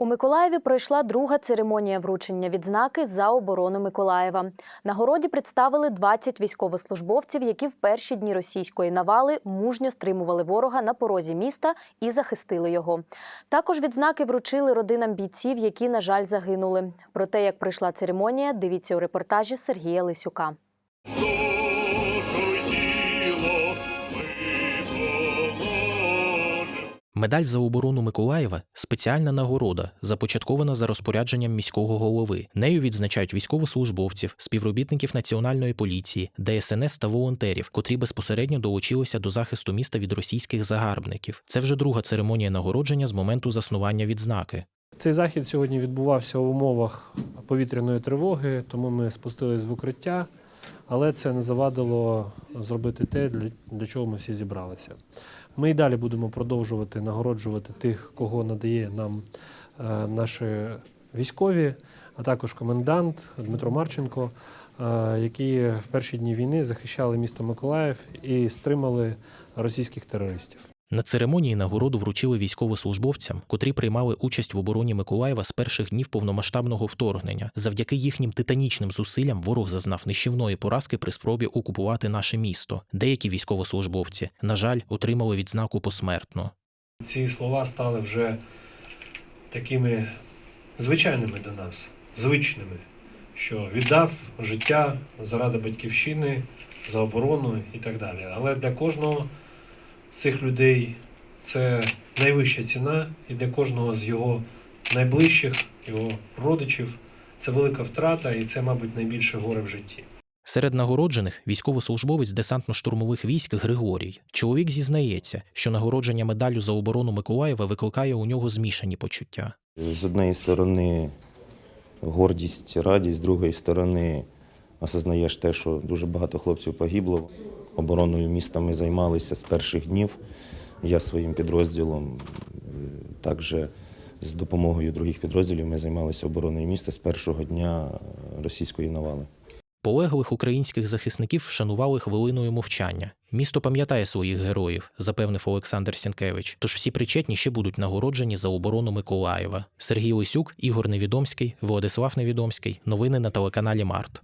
У Миколаєві пройшла друга церемонія вручення відзнаки за оборону Миколаєва. Нагороді представили 20 військовослужбовців, які в перші дні російської навали мужньо стримували ворога на порозі міста і захистили його. Також відзнаки вручили родинам бійців, які, на жаль, загинули. Про те, як пройшла церемонія, дивіться у репортажі Сергія Лисюка. Медаль за оборону Миколаєва спеціальна нагорода, започаткована за розпорядженням міського голови. Нею відзначають військовослужбовців, співробітників національної поліції, ДСНС та волонтерів, котрі безпосередньо долучилися до захисту міста від російських загарбників. Це вже друга церемонія нагородження з моменту заснування відзнаки. Цей захід сьогодні відбувався у умовах повітряної тривоги, тому ми спустились в укриття, але це не завадило зробити те, для, чого ми всі зібралися. Ми і далі будемо продовжувати нагороджувати тих, кого надає нам е, наші військові, а також комендант Дмитро Марченко, е, які в перші дні війни захищали місто Миколаїв і стримали російських терористів. На церемонії нагороду вручили військовослужбовцям, котрі приймали участь в обороні Миколаєва з перших днів повномасштабного вторгнення. Завдяки їхнім титанічним зусиллям ворог зазнав нищівної поразки при спробі окупувати наше місто. Деякі військовослужбовці, на жаль, отримали відзнаку посмертно. Ці слова стали вже такими звичайними до нас, звичними, що віддав життя заради батьківщини, за оборону і так далі. Але для кожного цих людей це найвища ціна, і для кожного з його найближчих, його родичів це велика втрата, і це, мабуть, найбільше горе в житті. Серед нагороджених військовослужбовець десантно-штурмових військ Григорій. Чоловік зізнається, що нагородження медаллю за оборону Миколаєва викликає у нього змішані почуття. З однієї сторони гордість, радість, з другої сторони осознаєш те, що дуже багато хлопців погибло. Обороною міста ми займалися з перших днів. Я своїм підрозділом, е, також з допомогою других підрозділів ми займалися обороною міста з першого дня е, російської навали. Полеглих українських захисників вшанували хвилиною мовчання. Місто пам'ятає своїх героїв, запевнив Олександр Сінкевич. Тож всі причетні ще будуть нагороджені за оборону Миколаєва. Сергій Лисюк, Ігор Невідомський, Владислав Невідомський. Новини на телеканалі Март.